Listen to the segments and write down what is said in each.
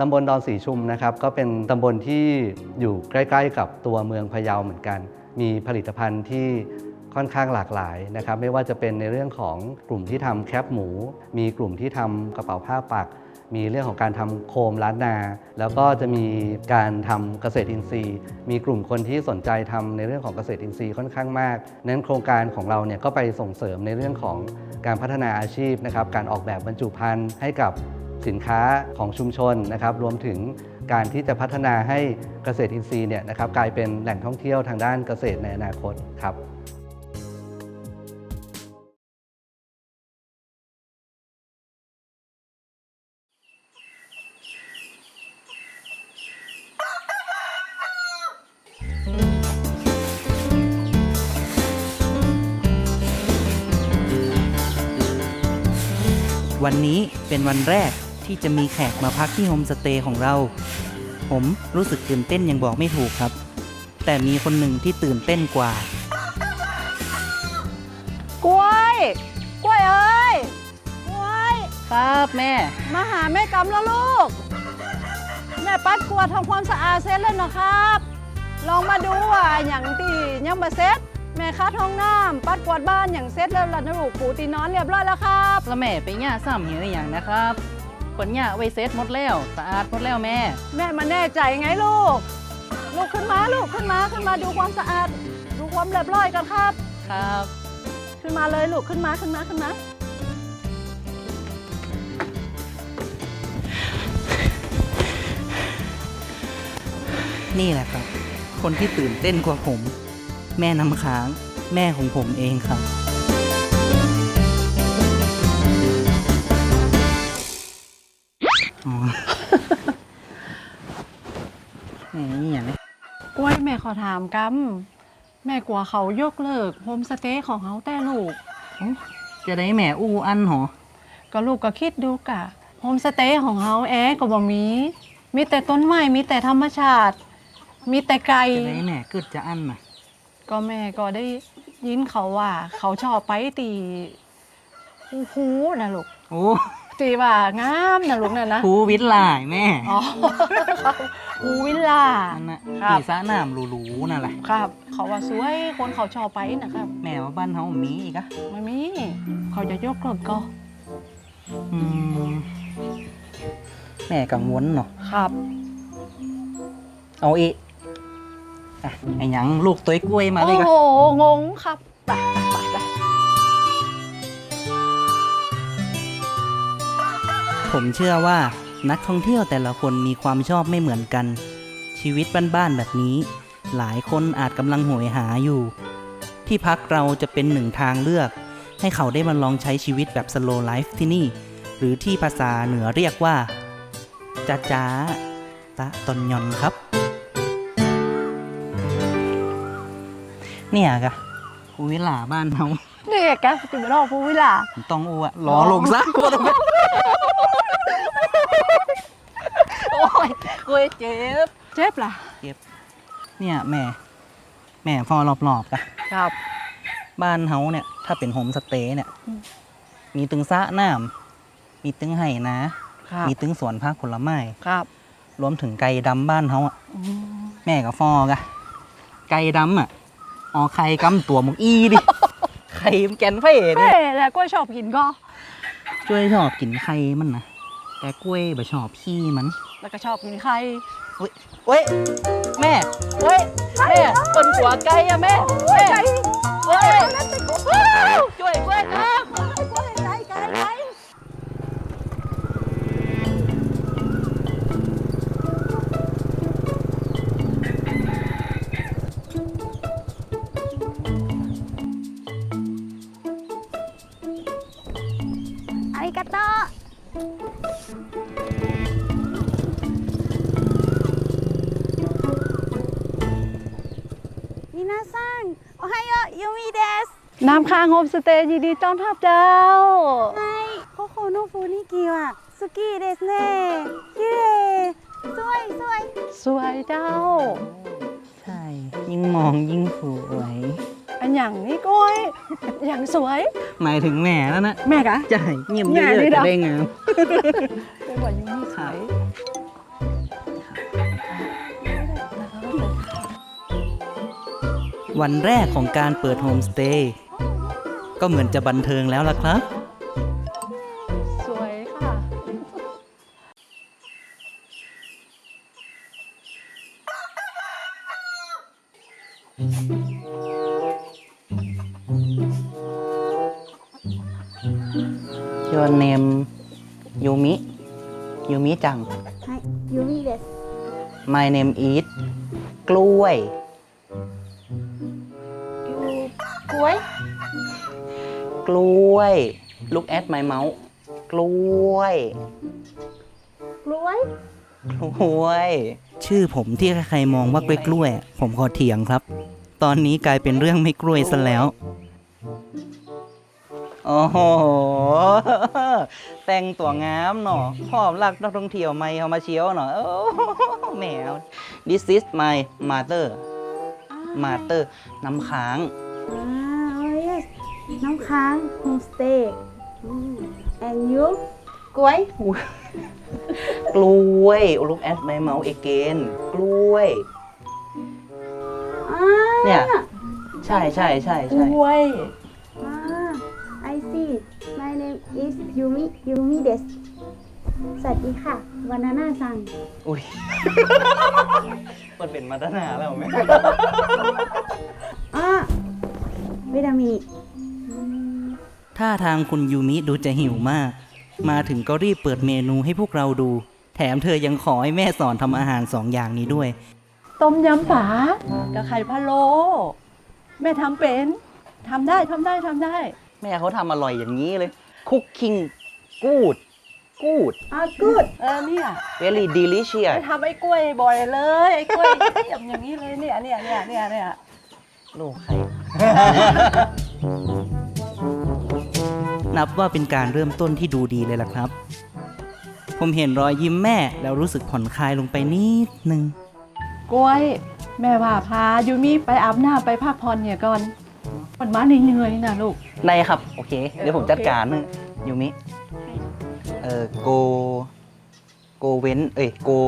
ตำบลดอนสีชุมนะครับก็เป็นตำบลที่อยู่ใกล้ ๆ กับตัวเมืองพะเยาเหมือนกัน มีผลิตภัณฑ์ที่ค่อนข้างหลากหลายนะครับ ไม่ว่าจะเป็นในเรื่องของกลุ่มที่ทำแคปหมู มีกลุ่มที่ทำกระเป๋าผ้าปัก มีเรื่องของการทำโคมล้านนา แล้วก็จะมีการทำเกษตรอินทรีย์ มีกลุ่มคนที่สนใจทำในเรื่องของเกษตรอินทรีย์ค่อนข้างมากนั้นโครงการของเราเนี่ยก็ไปส่งเสริมในเรื่องของการพัฒนาอาชีพนะครับ การออกแบบบรรจุภัณฑ์ให้กับ สินค้าของชุมชนนะครับรวมถึงการที่จะพัฒนาให้เกษตรอินทรีย์เนี่ยนะครับกลายเป็นแหล่งท่องเที่ยวทางด้านเกษตรในอนาคตครับวันนี้เป็นวันแรก ที่จะมีแขกมาพักที่โฮมสเตย์ของเรา ผมรู้สึกตื่นเต้นยังบอกไม่ถูกครับ แต่มีคนหนึ่งที่ตื่นเต้นกว่า กล้วย กล้วยเอ้ย กล้วย ครับแม่ มาหาแม่กำแล้วลูก แม่ปัดกลัวทำความสะอาดเสร็จแล้วนะครับ ลองมาดูว่าอย่างตียังมาเซ็ตแม่คัดห้องน้ำปัดกวาดบ้านอย่างเซ็ตแล้วล่ะนะลูกปูตีนอนเรียบร้อยแล้วครับ แล้วแม่ไปหย่าซ้ำเหี่ยวอย่างนะครับ ผลหย่าไว้เซ็ตหมดแล้วสะอาดหมดแล้วแม่ แม่มาแน่ใจไงลูก ลูกขึ้นมาลูกขึ้นมาขึ้นมาดูความสะอาด ดูความเรียบร้อยกันครับ ครับ ขึ้นมาเลยลูกขึ้นมาขึ้นมาขึ้นมา นี่แหละครับ คนที่ตื่นเต้นกว่าผม แม่น้ำค้าง แม่ของผมเองครับ ยแม่ขอถามกำแม่กลัวเขายกเลิกโฮมสเตย์ของเขาแต่ลูก จะได้แหมอู้อันหรอก็ลูกก็คิดดูกะโฮมสเตย์ของเขาแอร์ก็บ่มี มีแต่ต้นไม้มีแต่ธรรมชาติ มีแต่ไก่จะได้แหมเกิดจะอันน่ะก็แม่ก็ได้ยินเขาว่า เขาชอบไปตีฮูฮูนะลูกโอ้ตีว่างามนะลูกน่ะนะครูวิทย์หลายแม่อ๋อ ฮูวิลล่าอันน่ะครับปีสระน้ำหรูๆนั่นแหละครับ เขาว่าสวยคนเขาชอบไปนะครับแม่ว่าบ้านเขามีอีกอะไม่มีเขาจะยกเลิกก็อืมแม่กังวลเนาะครับ เอาอีกอะไอ้หยังลูกตัวกล้วยมาเลยโอ้กะโห งงครับไปไปไปผมเชื่อว่า นักท่องเที่ยวแต่ละคนมีความชอบไม่เหมือนกัน ชีวิตบ้านๆแบบนี้ หลายคนอาจกำลังโหยหาอยู่ ที่พักเราจะเป็นหนึ่งทางเลือก ให้เขาได้มาลองใช้ชีวิตแบบ slow life ที่นี่ หรือที่ภาษาเหนือเรียกว่าจ้าจ้าตะตอนยอนครับ เนี่ยกะกูวิลาบ้านเขานี่แกติมรอบผู้วิลา ต้องอ้วรอลงซะบ่ต้องไปโอ้ยกูเจ็บ เจ็บล่ะเนี่ยแม่ แม่ฟอรอบๆกะครับ บ้านเฮาเนี่ย ถ้าเป็นโฮมสเตย์เนี่ยอืมมีตึงสระน้ำมีตึงไห่นะครับมีตึงสวนพักผลไม้ครับ รวมถึงไก่ดำบ้านเฮาอะอืมแม่กับฟอกะไก่ดำอะออกไข่กำตัวหมกอีดิไข่มันแกนเฟ่เฮ้เนี่ยแล้วก็ชอบกินก็ช่วยชอบกินไข่มันนะแต่กล้วยบ่ชอบขี้มัน แล้วก็ชอบกินไข่ เว้ย แม่ เฮ้ยแม่เป็นหัวไก่อะแม่แม่เฮ้ยช่วยกล้วยครับกล้วยไก่ไก่ไก่ ありがとう。 นาซังโอ้ฮโยยูมิเดสน้ำค้างโฮมสเตย์ยินดีต้อนรับเจ้าไฮโคโคโนฟูนิกิวะสุกี้เดสเน่คิเรสวยสวยสวยเจ้า ใช่ ยิ่งมองยิ่งสวย อันอย่างนี้ก้อยอย่างสวย หมายถึงแม่แล้วนะ แม่กะ ใช่เงียบเยอะจยได้งาม วันแรกของการเปิดโฮมสเตย์ก็เหมือนจะบันเทิงแล้วล่ะครับ สวยค่ะ Your name ยูมิยูมิจัง はいユミです My name is กล้วย กล้วย Look at my mouth กล้วย กล้วย กล้วย ชื่อผมที่ใครๆมองว่ากล้วยกล้วยๆผมขอเถียงครับ ตอนนี้กลายเป็นเรื่องไม่กล้วยซะแล้ว โอ้โห แต่งตัวงามเนาะพร้อมรักนักท่องเที่ยวไม่เอามาเชียวเนาะโอ้แหมว This is my mother mother น้ำค้าง อ่า โอ้ yes น้ำค้างโฮมสเตย์ and you กล้วย กล้วย Look at my mouth again กล้วย อ่าเนี่ย ใช่ใช่ใช่กใช่ล้วย อ่า I see my name is Yumi Yumi ですสวัสดีค่ะวานาน่าซัง อุ้ยมันเป็นมาตรฐานแล้วไหมอ่าวิตามิน ท่าทางคุณยูมิดูจะหิวมาก มาถึงก็รีบเปิดเมนูให้พวกเราดู แถมเธอยังขอให้แม่สอนทำอาหารสองอย่างนี้ด้วย ต้มยำป่ากับไข่พะโล้แม่ทำเป็นทำได้ทำได้ทำได้ แม่เขาทำอร่อยอย่างนี้เลย Cooking good good อ่า good เออเนี่ย very delicious ไปทำไอ้กล้วยบ่อยเลย ไอ้กล้วยเทียมอย่างนี้เลยเนี่ยเนี่ยเนี่ยเนี่ยเนี่ยลูกใคร นับว่าเป็นการเริ่มต้นที่ดูดีเลยล่ะครับ ผมเห็นรอยยิ้มแม่แล้วรู้สึกผ่อนคลายลงไปนิดนึงกล้วย แม่ว่าพายูมิไปอาบน้ำไปพักผ่อนเนี่ยก่อนมันมาเหนื่อยๆนะลูกได้ครับ โอเค เดี๋ยวผมโอเคจัดการให้ยูมิ เอ่อ go go เว้นเอ้ย go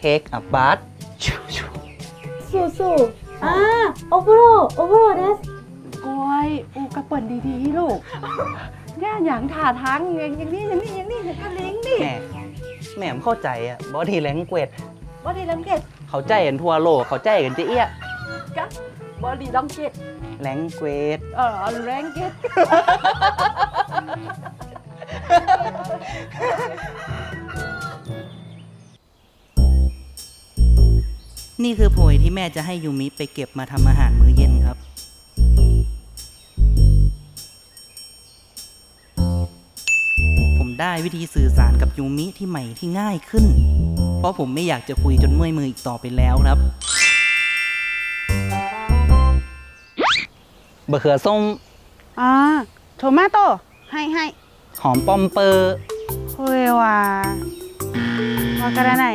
take a bath สู้สู้อ่าโอโบโรโอโบโรですกล้วยอูกระเปิดดีๆลูก เนี่ยอย่างท่าทางอย่างอย่างนี้อย่างนี้อย่างนี้อย่างกระลิงดิแหม่แหม่มเข้าใจอะ body language บอดี้ลังเกตเข้าใจกันทั่วโลกเข้าใจกันเจ๊เอี้ยกับบอดี้ลังเกต language เออแรงเกตนี่คือโพยที่แม่จะให้ยูมิไปเก็บมาทำอาหารมื้อเย็นครับ ได้วิธีสื่อสารกับยูมิที่ใหม่ที่ง่ายขึ้น เพราะผมไม่อยากจะคุยจนเมื่อยมืออีกต่อไปแล้วครับบะเขือส้มอ่าโทมาโตให้ให้หอมปอมเปอร์คุยว่าว่ากระไหน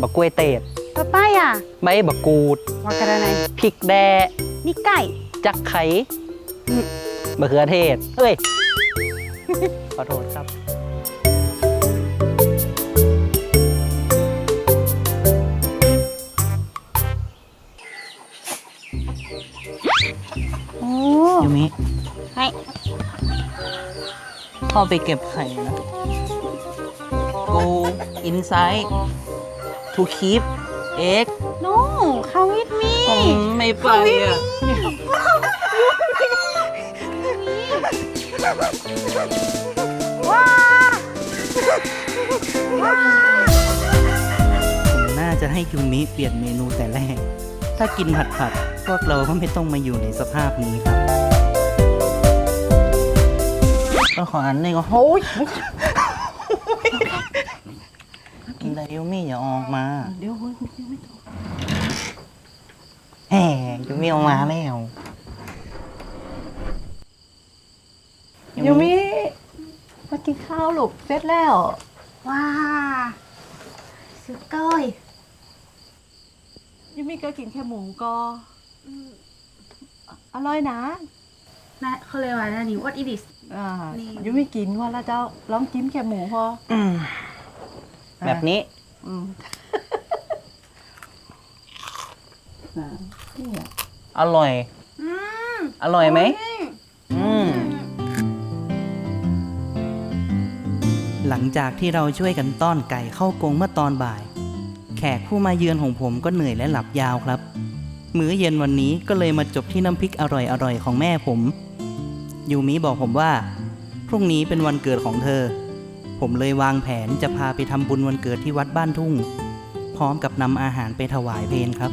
บักล้วยเตดป้าป้ายอะใบบักูดว่ากระไหนพริกแดนี่ไก่ จักไข่บะเขือเทศเฮ้ย ขอโทษครับ เข้าไปเก็บไข่นะ go inside to keep egg No come with me ผมไม่ไปอะ ว้าผมน่าจะให้ยูมิเปลี่ยนเมนูแต่แรก ถ้ากินผัดผัดๆพวกเราก็ไม่ต้องมาอยู่ในสภาพนี้ครับ ก็ขออันนี้ก็โห้ยไดยูมี่อย่าออกมา เดี๋ยวเฮ้ยไม่ตกแหมยูมี่ออกมาแล้วยูมี่มากินข้าวลูกเสร็จแล้ว ว้าสุดก้อยยูมี่ก็กินแค่หมูก็อร่อยนะ น่เขาเลยว่านั่นนี่ what it is อ่ายุไม่กินว่าแล้วเจ้าร้องจิ้มแค่หมูพออแบบนี้ อืมอร่อยอร่อยไหมมหลังจากที่เราช่วยกันต้อนไก่เข้ากรงเมื่อตอนบ่าย แขกผู้มาเยือนของผมก็เหนื่อยและหลับยาวครับ มื้อเย็นวันนี้ก็เลยมาจบที่น้ำพริกอร่อยๆของแม่ผม ยูมิบอกผมว่า พรุ่งนี้เป็นวันเกิดของเธอ ผมเลยวางแผนจะพาไปทำบุญวันเกิดที่วัดบ้านทุ่ง พร้อมกับนำอาหารไปถวายเพลครับ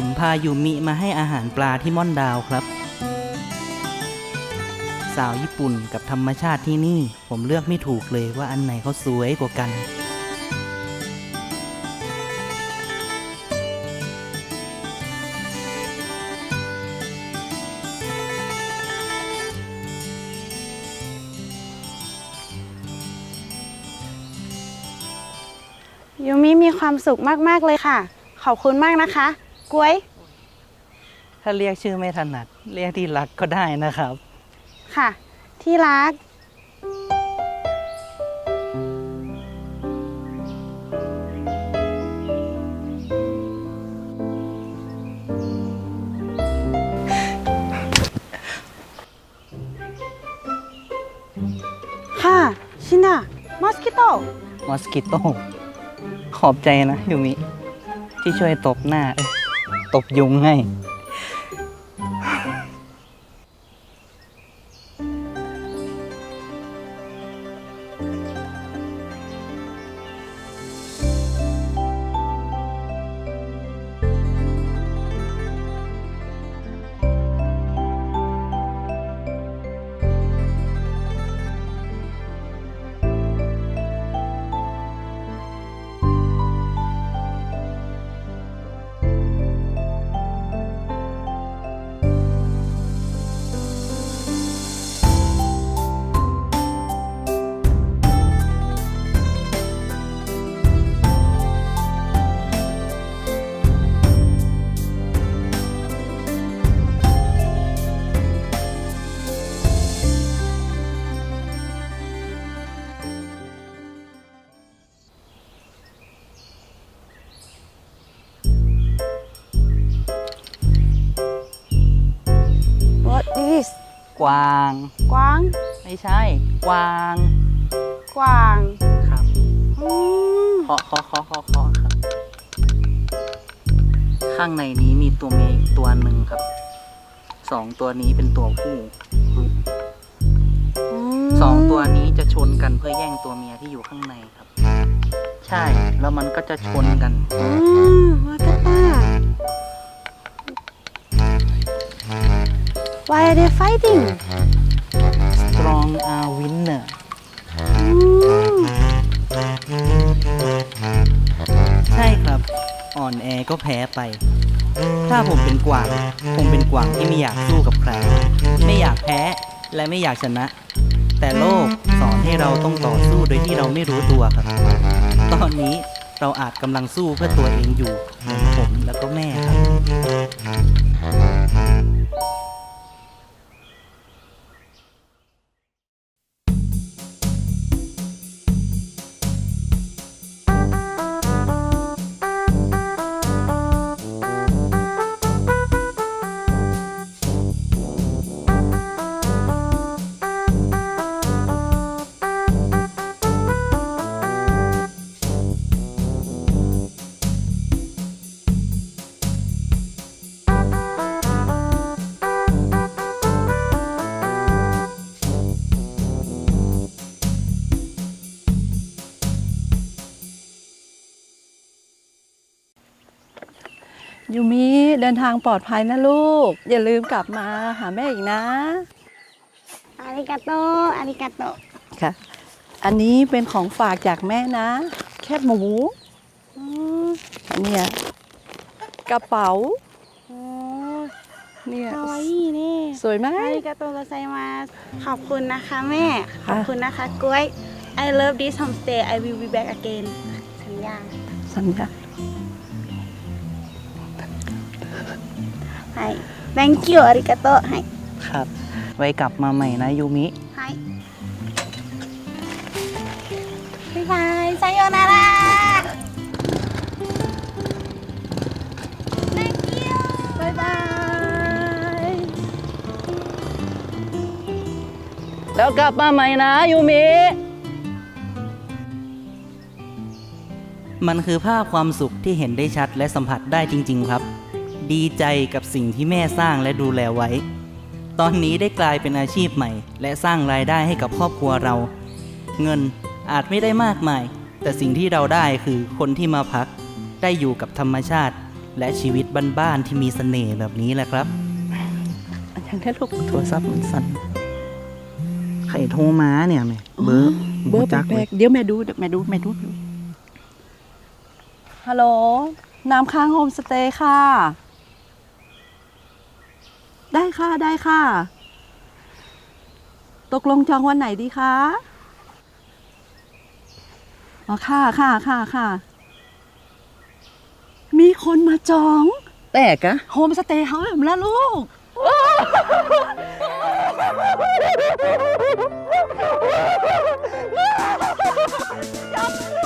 ผมพายูมิมาให้อาหารปลาที่ม่อนดาวครับ สาวญี่ปุ่นกับธรรมชาติที่นี่ ผมเลือกไม่ถูกเลยว่าอันไหนเขาสวยกว่ากัน ยูมิมีความสุขมาก ๆ เลยค่ะ ขอบคุณมากนะคะ กล้วย ถ้าเรียกชื่อไม่ถนัด เรียกที่รักก็ได้นะครับ ค่ะ ที่รัก ค่ะ ชินะมอสคิโต มอสกิโตขอบใจนะยูมิที่ช่วยตบหน้าเอ้ย ตบยุงให้ วาง กวาง ไม่ใช่ กวางกวางครับอืมเคาะเคาะเคาะเคาะเคาะครับ ข้างในนี้มีตัวเมียอีกตัวหนึ่งครับสองตัวนี้เป็นตัวผู้สองตัวนี้จะชนกันเพื่อแย่งตัวเมียที่อยู่ข้างในครับ ใช่แล้วมันก็จะชนกัน อืมวากาตา Why are they fighting strong are winner อืมใช่ครับ อ่อนแอก็แพ้ไป ถ้าผมเป็นกวาง ผมเป็นกวางที่ไม่อยากสู้กับใคร ไม่อยากแพ้และไม่อยากชนะ แต่โลกสอนให้เราต้องต่อสู้โดยที่เราไม่รู้ตัวครับ ตอนนี้เราอาจกำลังสู้เพื่อตัวเองอยู่เหมือนผมแล้วก็แม่ครับ ดินทางปลอดภัยนะลูก อย่าลืมกลับมาหาแม่อีกนะ อาริกาโต อาริกาโต ค่ะ อันนี้เป็นของฝากจากแม่นะ แคบหมูอืมอันเนี้ยกระเป๋า โอ้เนี่ยคาวาอินี่ สวยไหม อาริกาโตโกไซมาสขอบคุณนะคะแม่ขค่ะอบคุณนะคะกล้วย I love this homestay I will be back again สัญญา สัญญา ให้ thank you อาริกาโตให้ครับ ไว้กลับมาใหม่นะยูมิให้บ๊ายบายไซโยนารา thank you บ๊ายบายแล้วกลับมาใหม่นะยูมิ มันคือภาพความสุขที่เห็นได้ชัดและสัมผัสได้จริง ๆ ครับ ดีใจกับสิ่งที่แม่สร้างและดูแลไว้ ตอนนี้ได้กลายเป็นอาชีพใหม่ และสร้างรายได้ให้กับครอบครัวเรา เงินอาจไม่ได้มากมาย แต่สิ่งที่เราได้คือคนที่มาพัก ได้อยู่กับธรรมชาติ และชีวิตบ้านๆที่มีเสน่ห์แบบนี้แหละครับอย่างนี้ลูกโทรศัพท์มันสั่นใครโทรมาเนี่ยแม่เบอร์เบอร์จักแปลกๆเดี๋ยวแม่ดูเดี๋ยวแม่ดูแม่ดูแม่ดูฮัลโหลน้ำค้างโฮมสเตย์ค่ะ ได้ค่ะได้ค่ะ ตกลงจองวันไหนดีคะ อ๋อค่ะค่ะค่ะค่ะ มีคนมาจอง แตกอะโฮมสเตย์เฮาส์แล้วลูกชื่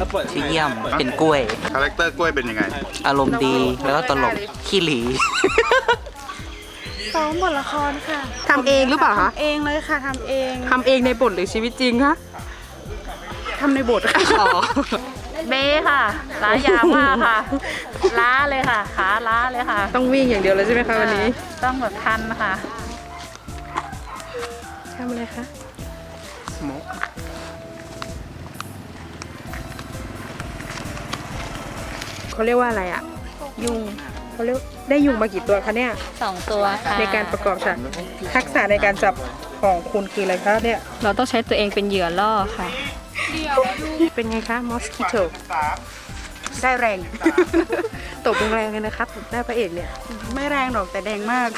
อเยี่ยมเป็นกล้วย คาแรคเตอร์กล้วยเป็นยังไง อารมณ์ดีแล้วก็ตลกขี้หลี ซ้อมบทละครค่ะทำเองหรือเปล่าคะ ทำเองเลยค่ะทำเองทำเองในบทหรือชีวิตจริงคะทำในบทค่ะอ๋อเบ้ค่ะล้ายาวมากค่ะ ล้าเลยค่ะ ขาล้าเลยค่ะ ต้องวิ่งอย่างเดียวเลยใช่ไหมคะวันนี้ ต้องแบบทันค่ะทำอะไรคะ เขาเรียกว่าอะไรอะยุงเขาเรียกได้ยุงมากี่ตัวคะเนี่ยสองตัวค่ะในการประกอบฉากทักษะในการจับของคุณคืออะไรคะเนี่ยเราต้องใช้ตัวเองเป็นเหยื่อล่อค่ะ เป็นไงคะมอสคิโตได้แรง ตบแรงๆเลยนะครับหน้าพระเอกเนี่ย ไม่แรงหรอกแต่แดงมาก